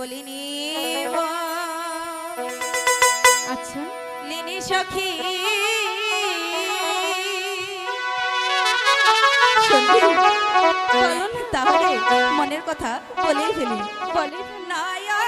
বলিনি আচ্ছা।, আচ্ছা। লিনি সখী। তাহলে মনের কথা বলেই ফেলি। বলে নায়া